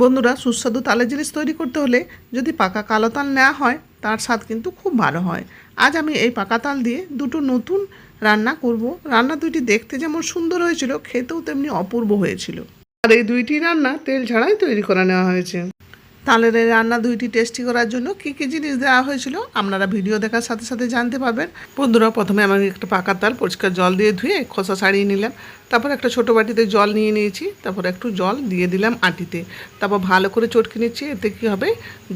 বন্ধুরা, সুস্বাদু তালের জিনিস তৈরি করতে হলে যদি পাকা কালো তাল নেওয়া হয়, তার স্বাদ কিন্তু খুব ভালো হয়। আজ আমি এই পাকা তাল দিয়ে দুটো নতুন রান্না করব। রান্না দুইটি দেখতে যেমন সুন্দর হয়েছিল, খেতেও তেমনি অপূর্ব হয়েছিল। আর এই দুইটি রান্না তেল ছাড়াই তৈরি করে নেওয়া হয়েছে। তালের এই রান্না দুইটি টেস্টি করার জন্য কী কী জিনিস দেওয়া হয়েছিল আপনারা ভিডিও দেখার সাথে সাথে জানতে পারবেন। বন্ধুরা, প্রথমে আমাকে একটা পাকা তাল পরিষ্কার জল দিয়ে ধুয়ে খোসা ছাড়িয়ে নিলাম। তারপর একটা ছোটো বাটিতে জল নিয়ে নিয়েছি, তারপর একটু জল দিয়ে দিলাম আটিতে। তারপর ভালো করে চটকে নিচ্ছি, এতে কী হবে?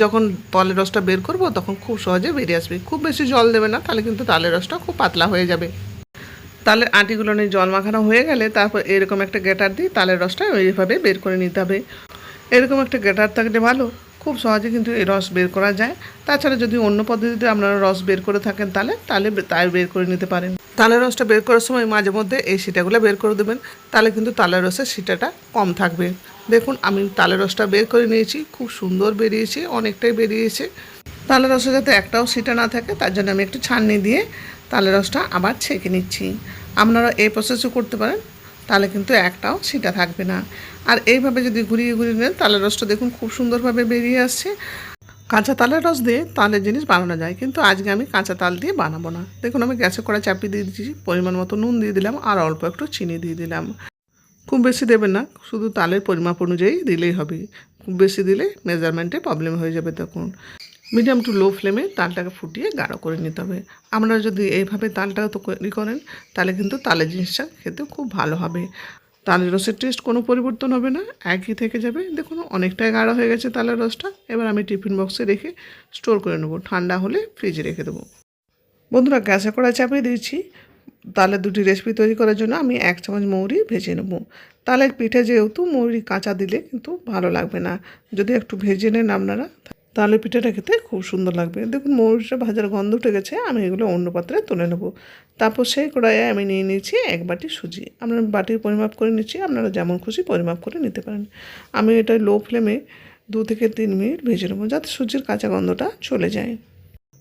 যখন তলের রসটা বের করব, তখন খুব সহজে বেরিয়ে আসবে। খুব বেশি জল দেবে না, তাহলে কিন্তু তালের রসটা খুব পাতলা হয়ে যাবে। তালের আটিগুলো নিয়ে জল মাখানো হয়ে গেলে তারপর এরকম একটা গ্যাটার দিয়ে তালের রসটা এইভাবে বের করে নিতে হবে। এরকম একটা গ্যাটার থাকলে ভালো। খুব সহজে কিন্তু এই রস বের করা যায়। তাছাড়া যদি অন্য পদ্ধতিতে আপনারা রস বের করে থাকেন তাহলে তাহলে তাই বের করে নিতে পারেন। তালের রসটা বের করার সময় মাঝে মধ্যে এই সিটাগুলো বের করে দেবেন। তাহলে কিন্তু তালের রসের সিটাটা কম থাকবে। দেখুন, আমি তালের রসটা বের করে নিয়েছি। খুব সুন্দর বেরিয়েছে, অনেকটাই বেরিয়েছে। তালের রসে যাতে একটাও সিটা না থাকে, তার জন্য আমি একটু ছাননি দিয়ে তালের রসটা আবার ছেঁকে নিচ্ছি। আপনারা এই প্রসেসও করতে পারেন। তাহলে কিন্তু একটাও সিটা থাকবে না। আর এইভাবে যদি ঘুরিয়ে ঘুরিয়ে নেন, তালের রসটা দেখুন খুব সুন্দরভাবে বেরিয়ে আসছে। কাঁচা তালের রস দিয়ে তালের জিনিস বানানো যায়, কিন্তু আজকে আমি কাঁচা তাল দিয়ে বানাবো না। দেখুন, আমি গ্যাসে কড়া চাপিয়ে দিয়ে দিচ্ছি পরিমাণ মতো নুন দিয়ে দিলাম আর অল্প একটু চিনি দিয়ে দিলাম। খুব বেশি দেবেন না, শুধু তালের পরিমাপ অনুযায়ী দিলেই হবে। খুব বেশি দিলে মেজারমেন্টে প্রবলেম হয়ে যাবে তখন। মিডিয়াম টু লো ফ্লেমে তালটাকে ফুটিয়ে গাঢ় করে নিতে হবে। আপনারা যদি এইভাবে তালটা তো তৈরি করেন, তাহলে কিন্তু তালের জিনিসটা খেতে খুব ভালো হবে। তালের রসের টেস্ট কোনো পরিবর্তন হবে না, একই থেকে যাবে। দেখুন, অনেকটাই গাঢ় হয়ে গেছে তালের রসটা। এবার আমি টিফিন বক্সে রেখে স্টোর করে নেব। ঠান্ডা হলে ফ্রিজে রেখে দেবো। বন্ধুরা, গ্যাসে কড়া চাপিয়ে দিয়েছি। তালের দুটি রেসিপি তৈরি করার জন্য আমি এক চামচ মৌরি ভেজে নেব। তালের পিঠে যেহেতু মৌরি কাঁচা দিলে কিন্তু ভালো লাগবে না। যদি একটু ভেজে নেন আপনারা তাহলে পিঠাটা খেতে খুব সুন্দর লাগবে। দেখুন মৌরিটা ভাজার গন্ধ উঠে গেছে, আমি এগুলো অন্য পাত্রে তুলে নেব। তারপর সেই কড়াইয়ে আমি নিয়ে নিয়েছি এক বাটি সুজি। আমরা বাটির পরিমাপ করে নিচ্ছি, আপনারা যেমন খুশি পরিমাপ করে নিতে পারেন। আমি এটা লো ফ্লেমে দু থেকে তিন মিনিট ভেজে নেব, যাতে সুজির কাঁচা গন্ধটা চলে যায়।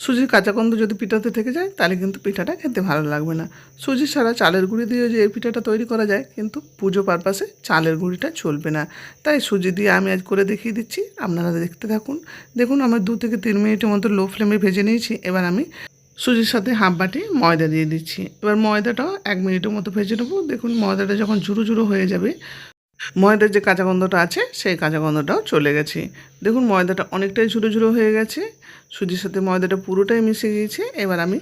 সুজির কাঁচা গন্ধ যদি পিঠাতে থেকে যায়, তাহলে কিন্তু পিঠাটা খেতে ভালো লাগবে না। সুজি ছাড়া চালের গুঁড়ি দিয়ে যে এই পিঠাটা তৈরি করা যায়, কিন্তু পুজো পারপাসে চালের গুঁড়িটা চলবে না। তাই সুজি দিয়ে আমি আজ করে দেখিয়ে দিচ্ছি, আপনারা দেখতে থাকুন। দেখুন, আমার দু থেকে তিন মিনিটের মতো লো ফ্লেমে ভেজে নিয়েছি, এবার আমি সুজির সাথে হাফ বাটি ময়দা দিয়ে দিচ্ছি। এবার ময়দাটাও এক মিনিটের মতো ভেজে নেব। দেখুন, ময়দাটা যখন ঝুরো ঝুরো হয়ে যাবে ময়দার যে কাঁচা গন্ধটা আছে, সেই কাঁচা গন্ধটাও চলে গেছে। দেখুন, ময়দাটা অনেকটাই ঝুরো ঝুরো হয়ে গেছে। সুজির সাথে ময়দাটা পুরোটাই মিশে গিয়েছে। এবার আমি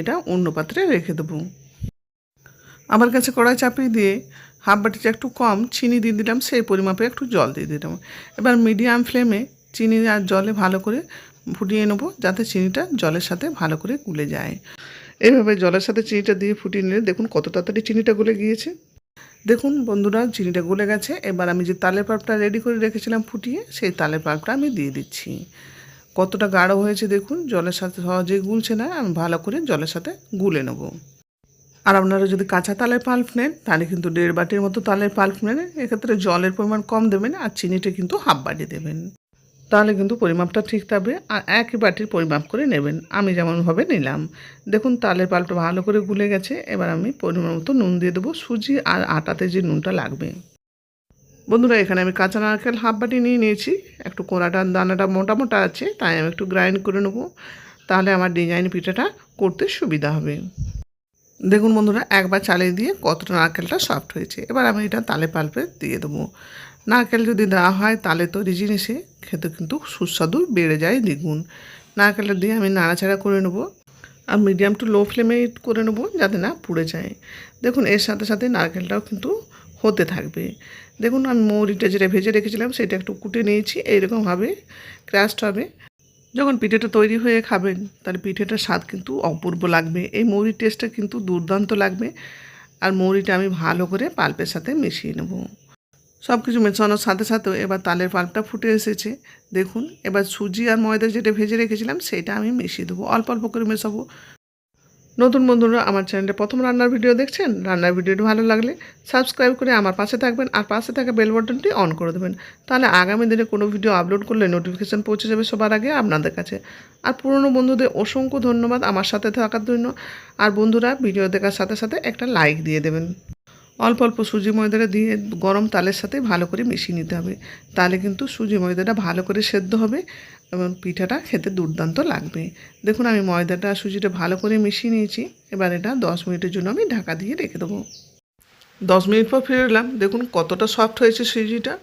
এটা অন্য পাত্রে রেখে দেবো। আমার কাছে কড়াই চাপিয়ে দিয়ে হাফ বাটিতে একটু কম চিনি দিয়ে দিলাম, সেই পরিমাপে একটু জল দিয়ে দিলাম। এবার মিডিয়াম ফ্লেমে চিনি আর জলে ভালো করে ফুটিয়ে নেব, যাতে চিনিটা জলের সাথে ভালো করে গুলে যায়। এইভাবে জলের সাথে চিনিটা দিয়ে ফুটিয়ে নিলে দেখুন কত তাড়াতাড়ি চিনিটা গলে গিয়েছে। দেখুন বন্ধুরা, চিনিটা গলে গেছে। এবার আমি যে তালের পাপটা রেডি করে রেখেছিলাম ফুটিয়ে, সেই তালের পাপটা আমি দিয়ে দিচ্ছি। কতটা গাঢ় হয়েছে দেখুন, জলের সাথে সহজেই গুলছে না, আমি ভালো করে জলের সাথে গুলে নেব। আর আপনারা যদি কাঁচা তালের পাল্প নেন, তাহলে কিন্তু দেড় বাটির মতো তালের পাল্প নেন এক্ষেত্রে জলের পরিমাণ কম দেবেন আর চিনিটা কিন্তু হাফ বাটি দেবেন। তাহলে কিন্তু পরিমাপটা ঠিক থাকবে আর একই বাটির পরিমাপ করে নেবেন। আমি যেমনভাবে নিলাম। দেখুন, তালের পাল্পটা ভালো করে গুলে গেছে। এবার আমি পরিমাণ মতো নুন দিয়ে দেবো, সুজি আর আটাতে যে নুনটা লাগবে। বন্ধুরা, এখানে আমি কাঁচা নারকেল হাফ বাটি নিয়ে নিয়েছি। একটু কোড়াটার দানাটা মোটা মোটা আছে, তাই আমি একটু গ্রাইন্ড করে নেব। তাহলে আমার ডিজাইন পিঠাটা করতে সুবিধা হবে। দেখুন বন্ধুরা, একবার চালিয়ে দিয়ে কতটা নারকেলটা সফট হয়েছে। এবার আমি এটা তালে পাল্পে দিয়ে দেবো। নারকেল যদি দেওয়া হয় তালে তৈরি জিনিসে খেতে কিন্তু সুস্বাদু বেড়ে যায় দ্বিগুণ। নারকেলটা দিয়ে আমি নাড়াচাড়া করে নেব আর মিডিয়াম টু লো ফ্লেমে করে নেব যাতে না পুড়ে যায়। দেখুন, এর সাথে সাথে নারকেলটাও কিন্তু হতে থাকবে। দেখুন, আমি মৌরিটা যেটা ভেজে রেখেছিলাম, সেটা একটু কুটে নিয়েছি। এইরকমভাবে ক্রাস্ট হবে। যখন পিঠেটা তৈরি হয়ে খাবেন, তাহলে পিঠেটার স্বাদ কিন্তু অপূর্ব লাগবে। এই মৌরির টেস্টটা কিন্তু দুর্দান্ত লাগবে। আর মৌরিটা আমি ভালো করে পাল্পের সাথে মিশিয়ে নেব। সব কিছু মেশানোর সাথে সাথেও এবার তালের পাল্পটা ফুটে এসেছে। দেখুন, এবার সুজি আর ময়দা যেটা ভেজে রেখেছিলাম, সেটা আমি মিশিয়ে দেবো। অল্প অল্প করে মেশাবো। নতুন বন্ধুরা, আমার চ্যানেলে প্রথম রান্নার ভিডিও দেখছেন? রান্নার ভিডিওটি ভালো লাগলে সাবস্ক্রাইব করে আমার পাশে থাকবেন আর পাশে থাকা বেল বাটনটি অন করে দেবেন। তাহলে আগামী দিনে কোনো ভিডিও আপলোড করলে নোটিফিকেশান পৌঁছে যাবে সবার আগে আপনাদের কাছে। আর পুরনো বন্ধুদের অসংখ্য ধন্যবাদ আমার সাথে থাকার জন্য। আর বন্ধুরা, ভিডিও দেখার সাথে সাথে একটা লাইক দিয়ে দেবেন। অল্প অল্প সুজি ময়দাটা দিয়ে গরম তালের সাথে ভালো করে মিশিয়ে নিতে হবে। তাহলে কিন্তু সুজি ময়দাটা ভালো করে সেদ্ধ হবে এবং পিঠাটা খেতে দুর্দান্ত লাগবে। দেখুন, আমি ময়দাটা সুজিটা ভালো করে মিশিয়ে নিয়েছি। এবার এটা দশ মিনিটের জন্য আমি ঢাকা দিয়ে রেখে দেবো। দশ মিনিট পর ফিরে এলাম। দেখুন কতটা সফট হয়েছে সুজিটা।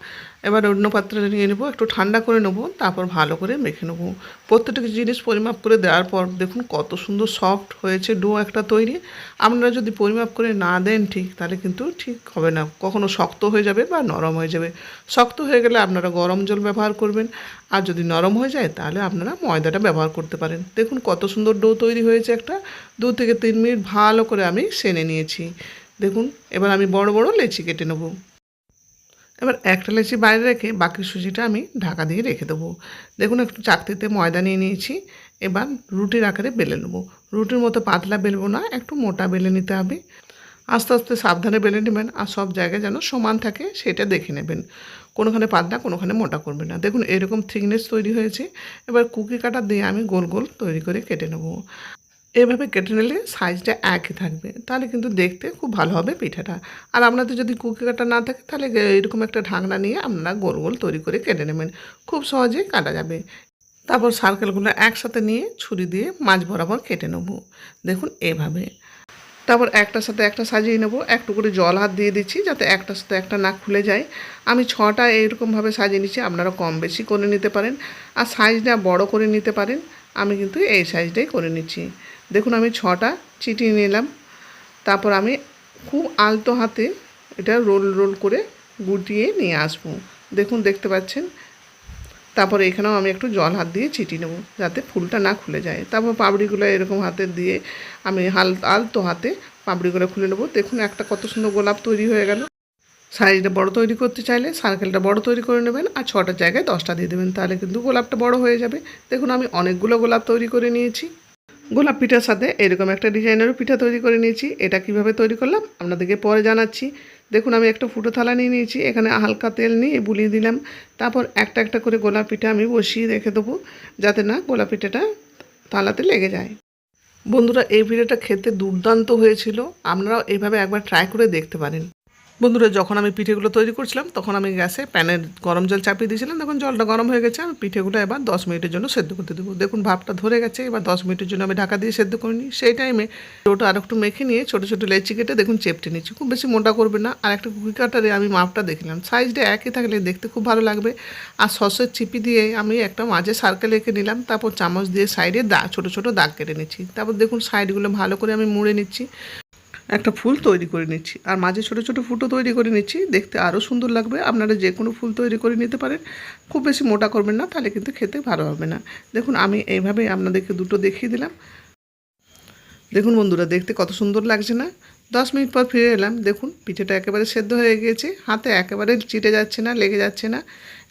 এবার অন্য পাত্রে নিয়ে নেব, একটু ঠান্ডা করে নেব, তারপর ভালো করে মেখে নেব। প্রত্যেকটা জিনিস পরিমাপ করে দেওয়ার পর দেখুন কত সুন্দর সফট হয়েছে ডো একটা তৈরি। আপনারা যদি পরিমাপ করে না দেন ঠিক, তাহলে কিন্তু ঠিক হবে না। কখনো শক্ত হয়ে যাবে বা নরম হয়ে যাবে। শক্ত হয়ে গেলে আপনারা গরম জল ব্যবহার করবেন। আর যদি নরম হয়ে যায়, তাহলে আপনারা ময়দাটা ব্যবহার করতে পারেন। দেখুন কত সুন্দর ডো তৈরি হয়েছে একটা। দু থেকে তিন মিনিট ভালো করে আমি সেনে নিয়েছি। দেখুন, এবার আমি বড় বড় লেচি কেটে নেব। এবার একটা লেচি বাইরে রেখে বাকি সুজিটা আমি ঢাকা দিয়ে রেখে দেবো। দেখুন, একটু চাকতিতে ময়দা নিয়ে নিয়েছি। এবার রুটির আকারে বেলে নেব। রুটির মতো পাতলা বেলবো না, একটু মোটা বেলে নিতে হবে। আস্তে আস্তে সাবধানে বেলে নেবেন আর সব জায়গায় যেন সমান থাকে সেটা দেখে নেবেন। কোনোখানে পাতলা, কোনোখানে মোটা করবেন না। দেখুন, এরকম থিকনেস তৈরি হয়েছে। এবার কুকি কাটা দিয়ে আমি গোল গোল তৈরি করে কেটে নেব। এভাবে কেটে নিলে সাইজটা একই থাকবে। তাহলে কিন্তু দেখতে খুব ভালো হবে পিঠাটা। আর আপনাদের যদি কুকি কাটা না থাকে, তাহলে এরকম একটা ঢাকনা নিয়ে আপনারা গোল গোল তৈরি করে কেটে নেবেন। খুব সহজেই কাটা যাবে। তারপর সার্কেলগুলো একসাথে নিয়ে ছুরি দিয়ে মাছ বরাবর কেটে নেব। দেখুন এভাবে। তারপর একটার সাথে একটা সাজিয়ে নেব। একটু করে জল হাত দিয়ে দিচ্ছি যাতে একটার সাথে একটা না খুলে যায়। আমি ছটা এইরকমভাবে সাজিয়ে নিচ্ছি আপনারা কম বেশি করে নিতে পারেন। আর সাইজটা বড় করে নিতে পারেন, আমি কিন্তু এই সাইজটাই করে নিচ্ছি। দেখুন, আমি ছটা চিটিয়ে নিলাম। তারপর আমি খুব আলতো হাতে এটা রোল রোল করে গুটিয়ে নিয়ে আসব। দেখুন, দেখতে পাচ্ছেন? তারপর এখানেও আমি একটু জল হাত দিয়ে ছিটিয়ে নেব যাতে ফুলটা না খুলে যায়। তারপর পাপড়িগুলো এরকম হাতে দিয়ে আমি হাল, আলতো হাতে পাপড়িগুলো খুলে নেব। দেখুন, একটা কত সুন্দর গোলাপ তৈরি হয়ে গেল। সাইজটা বড় তৈরি করতে চাইলে সার্কেলটা বড় তৈরি করে নেবেন আর ছটার জায়গায় দশটা দিয়ে দেবেন। তাহলে কিন্তু গোলাপটা বড় হয়ে যাবে। দেখুন, আমি অনেকগুলো গোলাপ তৈরি করে নিয়েছি। গোলাপ পিঠার সাথে এরকম একটা ডিজাইনেরও পিঠা তৈরি করে নিয়েছি। এটা কীভাবে তৈরি করলাম আপনাদেরকে পরে জানাচ্ছি। দেখুন, আমি একটা ফুটো থালা নিয়ে নিয়েছি, এখানে হালকা তেল নিয়ে বুলিয়ে দিলাম। তারপর একটা একটা করে গোলাপ পিঠা আমি বসিয়ে রেখে দেবো, যাতে না গোলাপ পিঠাটা থালাতে লেগে যায়। বন্ধুরা, এই পিঠাটা খেতে দুর্দান্ত হয়েছিল। আপনারাও এইভাবে একবার ট্রাই করে দেখতে পারেন। বন্ধুরা, যখন আমি পিঠেগুলো তৈরি করছিলাম, তখন আমি গ্যাসে প্যানের গরম জল চাপিয়ে দিয়েছিলাম। তখন জলটা গরম হয়ে গেছে, আমি পিঠেগুলো এবার দশ মিনিটের জন্য সেদ্ধ করতে দেবো। দেখুন, ভাপটা ধরে গেছে, এবার দশ মিনিটের জন্য আমি ঢাকা দিয়ে সেদ্ধ করে নিই। সেই টাইমে ওটা আর একটু মেখে নিয়ে ছোটো ছোটো লেচি কেটে দেখুন, চেপটে নিচ্ছি। খুব বেশি মোটা করবে না। আর একটা কুকি কাটারে আমি মাপটা দেখলাম সাইজটা একই থাকলে দেখতে খুব ভালো লাগবে। আর সসের চিপি দিয়ে আমি একটা মাঝে সার্কেল এঁকে নিলাম, তারপর চামচ দিয়ে সাইডে দাগ ছোটো ছোটো দাগ কেটে নিচ্ছি। তারপর দেখুন সাইডগুলো ভালো করে আমি মুড়ে নিচ্ছি। একটা ফুল তৈরি করে নিচ্ছি। আর মাঝে ছোটো ছোটো ফুটো তৈরি করে নিচ্ছি। দেখতে আরও সুন্দর লাগবে। আপনারা যে কোনো ফুল তৈরি করে নিতে পারেন। খুব বেশি মোটা করবেন না, তাহলে কিন্তু খেতে ভালো হবে না। দেখুন, আমি এইভাবে আপনাদেরকে দুটো দেখিয়ে দিলাম। দেখুন বন্ধুরা, দেখতে কত সুন্দর লাগছে না? দশ মিনিট পর ফিরে এলাম। দেখুন, পিঠেটা একেবারে সেদ্ধ হয়ে গিয়েছে। হাতে একেবারে চিটে যাচ্ছে না, লেগে যাচ্ছে না।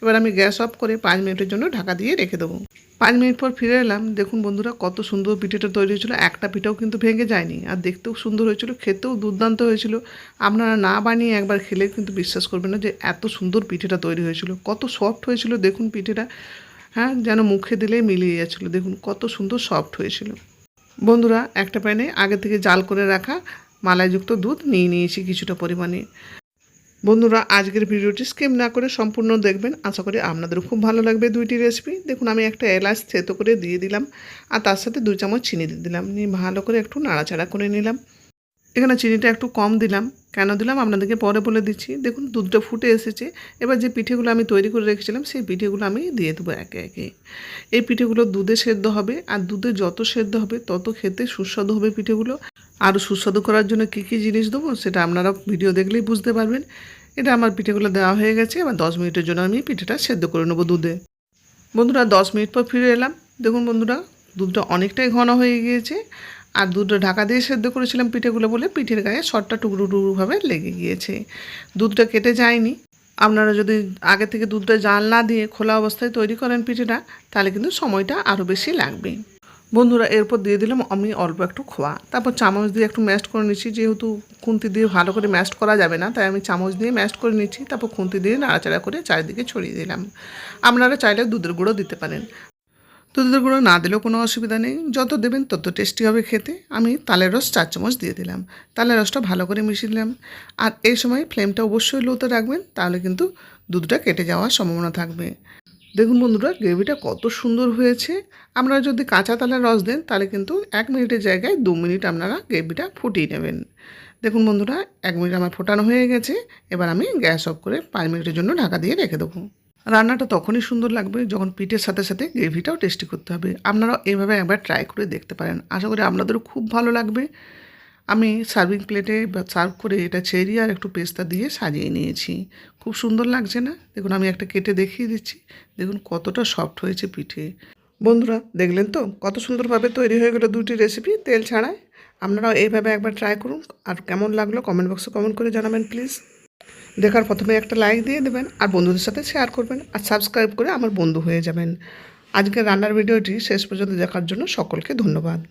এবার আমি গ্যাস অফ করে পাঁচ মিনিটের জন্য ঢাকা দিয়ে রেখে দেবো। পাঁচ মিনিট পর ফিরে এলাম। দেখুন বন্ধুরা, কত সুন্দর পিঠেটা তৈরি হয়েছিল। একটা পিঠাও কিন্তু ভেঙে যায়নি। আর দেখতেও সুন্দর হয়েছিল, খেতেও দুর্দান্ত হয়েছিল। আপনারা না বানিয়ে একবার খেলে কিন্তু বিশ্বাস করবেন না যে এত সুন্দর পিঠেটা তৈরি হয়েছিল। কত সফট হয়েছিল, দেখুন পিঠেটা। হ্যাঁ যেন মুখে দিলেই মিলিয়ে যাচ্ছিল। দেখুন কত সুন্দর সফট হয়েছিল। বন্ধুরা, একটা প্যানে আগে থেকে জাল করে রাখা মালাইযুক্ত দুধ নিয়ে নিয়েছি কিছুটা পরিমাণে। বন্ধুরা, আজকের ভিডিওটি স্কিম না করে সম্পূর্ণ দেখবেন। আশা করি আপনাদেরও খুব ভালো লাগবে দুইটি রেসিপি দেখুন, আমি একটা এলাচ থেতো করে দিয়ে দিলাম, আর তার সাথে দুই চামচ চিনি দিয়ে দিলাম। নিয়ে ভালো করে একটু নাড়াচাড়া করে নিলাম। এখানে চিনিটা একটু কম দিলাম। কেন দিলাম? আপনাদেরকে পরে বলে দিচ্ছি। দেখুন, দুধটা ফুটে এসেছে। এবার যে পিঠেগুলো আমি তৈরি করে রেখেছিলাম, সেই পিঠেগুলো আমি দিয়ে দেবো একে একে। এই পিঠেগুলো দুধে সেদ্ধ হবে, আর দুধে যত সেদ্ধ হবে, তত খেতে সুস্বাদু হবে পিঠেগুলো। আরও সুস্বাদু করার জন্য কী কী জিনিস দেবো সেটা আপনারা ভিডিও দেখলেই বুঝতে পারবেন। এটা আমার পিঠেগুলো দেওয়া হয়ে গেছে, এবার দশ মিনিটের জন্য আমি পিঠেটা সেদ্ধ করে নেব দুধে। বন্ধুরা, দশ মিনিট পর ফিরে এলাম। দেখুন বন্ধুরা, দুধটা অনেকটাই ঘন হয়ে গিয়েছে, আর দুধটা ঢাকা দিয়ে সেদ্ধ করেছিলাম পিঠেগুলো বলে পিঠের গায়ে শটটা টুকরো টুকরোভাবে লেগে গিয়েছে। দুধটা কেটে যায়নি। আপনারা যদি আগে থেকে দুধটা জাল না দিয়ে খোলা অবস্থায় তৈরি করেন পিঠেটা, তাহলে কিন্তু সময়টা আরও বেশি লাগবে। বন্ধুরা, এরপর দিয়ে দিলাম, আমি অল্প একটু খোয়া। তারপর চামচ দিয়ে একটু ম্যাস্ট করে নিচ্ছি, যেহেতু খুন্তি দিয়ে ভালো করে ম্যাস্ট করা যাবে না, তাই আমি চামচ দিয়ে ম্যাস্ট করে নিচ্ছি, তারপর খুন্তি দিয়ে নাড়াচাড়া করে চারিদিকে ছড়িয়ে দিলাম। আপনারা চাইলে দুধের গুঁড়ো দিতে পারেন। দুধের গুঁড়ো না দিলেও কোনো অসুবিধা নেই, যত দেবেন তত টেস্টি হবে খেতে। আমি তালের রস চার চামচ দিয়ে দিলাম। তালের রসটা ভালো করে মিশিয়ে দিলাম। আর এই সময় ফ্লেমটা অবশ্যই লোতে রাখবেন, তাহলে কিন্তু দুধটা কেটে যাওয়ার সম্ভাবনা থাকবে। দেখুন বন্ধুরা, গ্রেভিটা কত সুন্দর হয়েছে। আপনারা যদি কাঁচা তালের রস দেন, তাহলে কিন্তু এক মিনিটের জায়গায় দু মিনিট আপনারা গ্রেভিটা ফুটিয়ে নেবেন। দেখুন বন্ধুরা, এক মিনিট আমার ফোটানো হয়ে গেছে। এবার আমি গ্যাস অফ করে পাঁচ মিনিটের জন্য ঢাকা দিয়ে রেখে দেবো। রান্নাটা তখনই সুন্দর লাগবে যখন পিঠের সাথে সাথে গ্রেভিটাও টেস্টি করতে হবে। আপনারা এভাবে একবার ট্রাই করে দেখতে পারেন। আশা করি আপনাদেরও খুব ভালো লাগবে। আমি সার্ভিং প্লেটে সার্ভ করে এটা চেরি আর একটু পেস্তা দিয়ে সাজিয়ে নিয়েছি। খুব সুন্দর লাগছে না? দেখুন, আমি একটা কেটে দেখিয়ে দিচ্ছি। দেখুন, কতটা সফট হয়েছে পিঠে। বন্ধুরা, দেখলেন তো? কত সুন্দরভাবে তৈরি হয়ে গেলো দুটি রেসিপি তেল ছাড়াই। আপনারাও এইভাবে একবার ট্রাই করুন। আর কেমন লাগল কমেন্ট বক্সে কমেন্ট করে জানাবেন প্লিজ দেখার প্রথমে একটা লাইক দিয়ে দেবেন আর বন্ধুদের সাথে শেয়ার করবেন আর সাবস্ক্রাইব করে আমার বন্ধু হয়ে যাবেন। আজকের রান্নার ভিডিওটি শেষ পর্যন্ত দেখার জন্য সকলকে ধন্যবাদ।